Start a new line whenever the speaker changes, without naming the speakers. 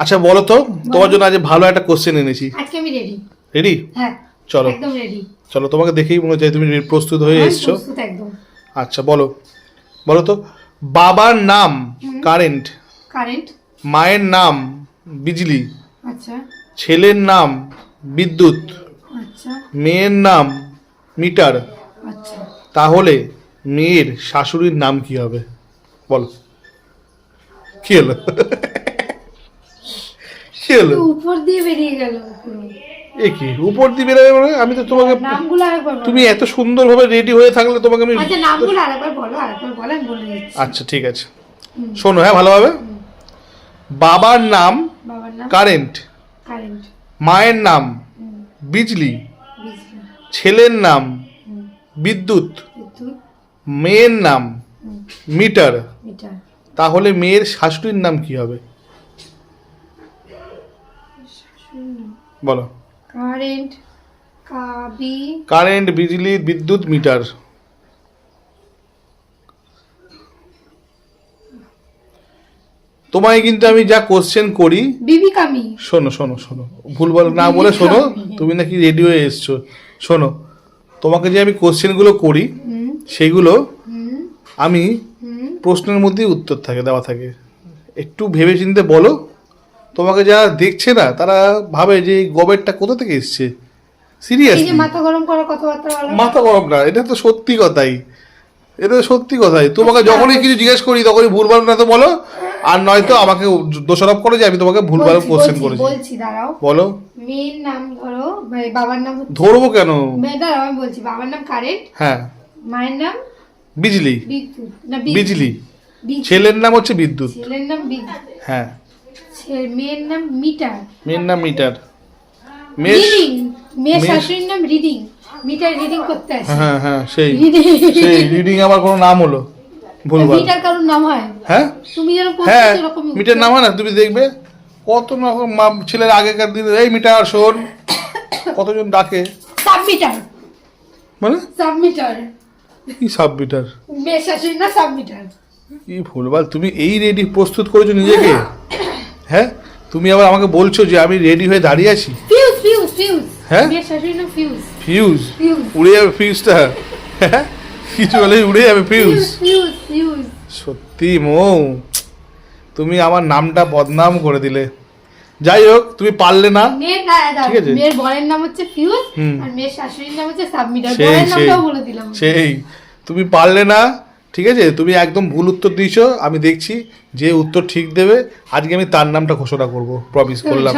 আচ্ছা বলো তো তোমার জন্য আজ ভালো একটা কোশ্চেন এনেছি।
আজকে আমি রেডি
রেডি
হ্যাঁ
চলো।
একদম রেডি
চলো তোমাকে দেখেই মনে হচ্ছে তুমি প্রস্তুত হয়ে এসছো।
প্রস্তুত একদম।
আচ্ছা বলো। বলো তো বাবার নাম কারেন্ট
কারেন্ট
মায়ের নাম বিজলি।
আচ্ছা।
ছেলের নাম বিদ্যুৎ।
আচ্ছা।
মেয়ের নাম মিটার।
আচ্ছা।
তাহলে মেয়ের শাশুড়ির নাম কি হবে? বলো। কি হলো? কি হলো?
উপর দিয়ে বেরিয়ে গেল।
এ কি? উপর দিয়ে বেরোবে মানে? আমি তো তোমাকে
নামগুলো আরেকবার
তুমি এত সুন্দরভাবে রেডি হয়ে থাকলে তোমাকে আমি
আচ্ছা নামগুলো আরেকবার বলো আরেকবার বলো আমি বলে দিচ্ছি।
আচ্ছা ঠিক আছে। শোনো হ্যাঁ ভালোভাবে? বাবার নাম
বাবার নাম?
কারেন্ট। মায়ের নাম বিজলি। ছেলের নাম বিদ্যুৎ। মেয়ের নাম মিটার। তাহলে মেয়ের শাশুড়ির নাম কি হবে? বলো।
কারেন্ট কাবি।
কারেন্ট বিজলি বিদ্যুৎ মিটার। তোমায় কিন্তু আমি যা কোশ্চেন করি
বিবি কামি
শোনো শোনো শোনো। ভুলভাল না বলে শোনো তুমি নাকি রেডি হয়ে এসছো। শোনো তোমাকে যে আমি কোশ্চেনগুলো করি সেগুলো আমি প্রশ্নের মধ্যেই উত্তর থাকে দেওয়া থাকে। একটু ভেবে চিন্তে বলো তোমাকে যারা দেখছে না তারা ভাবে যে এই গবেরটা কোথা থেকে এসছে? সিরিয়াস
মাথা গরম করার কথাবার্তা
মাথা গরম না এটা তো সত্যি কথাই। এটা তো সত্যি কথাই। তোমাকে যখনই কিছু জিজ্ঞেস করি তখনই ভুলভাল না তো বলো। আর নয়তো আমাকে দোষারোপ করো যে আমি তোমাকে ভুলভাল কোশ্চেন করেছি।
বলছি দাঁড়াও।
বলো।
মেয়ের নাম ধরো বাবার নাম
ধরবো কেন?
মেয়ে দাঁড়াও আমি বলছি বাবার নাম কারেন্ট
হ্যাঁ।
মায়ের নাম
বিজলি।
বিদ্যুৎ। না
বিজলি। ছেলের নাম হচ্ছে বিদ্যুৎ।
ছেলের নাম বিদ্যুৎ।
হ্যাঁ।
মেয়ের নাম মিটার।
মেয়ের নাম মিটার।
রিডিং। মেয়ের
মেয়ের-
শাশুড়ির নাম রিডিং। মিটার রিডিং করতে আসে।
হ্যাঁ হ্যাঁ সেই। সেই রিডিং আমার কোনো নাম হলো? ভুলভাল।
মিটার কারোর নাম হয়?
হ্যাঁ?
তুমি
হ্যাঁ মিটার নাম হয় না? তুমি দেখবে কত রকম ছেলের আগেকার দিনে এই মিটার শোন। কতজন ডাকে?
সাবমিটার।
মানে?
সাবমিটার।
কি সাব মিটার
মেয়ের শাশুড়ির সাবমিটার।
কি ভুলভাল। তুমি এই রেডি প্রস্তুত করেছ নিজেকে? হ্যাঁ? তুমি আবার আমাকে বলছো যে আমি রেডি হয়ে দাঁড়িয়ে আছি?
ফিউজ ফিউজ ফিউজ
হ্যাঁ?
ফিউজ
উড়ে যাবে ফিউজটা হ্যাঁ? কিছু হলে উড়ে যাবে ফিউজ সত্যি মৌ। তুমি আমার নামটা বদনাম করে দিলে। যাই হোক তুমি পারলে না। ঠিক আছে।
মেয়ের বরের নাম হচ্ছে ফিউজ। আর মেয়ের শাশুড়ির নাম হচ্ছে সাবমিটার বরের নামটাও বলে দিলাম।
সেই। তুমি পারলে না। ঠিক আছে? তুমি একদম ভুল উত্তর দিয়েছ আমি দেখছি যে উত্তর ঠিক দেবে। আজকে আমি তার নামটা ঘোষণা করব প্রমিস করলাম।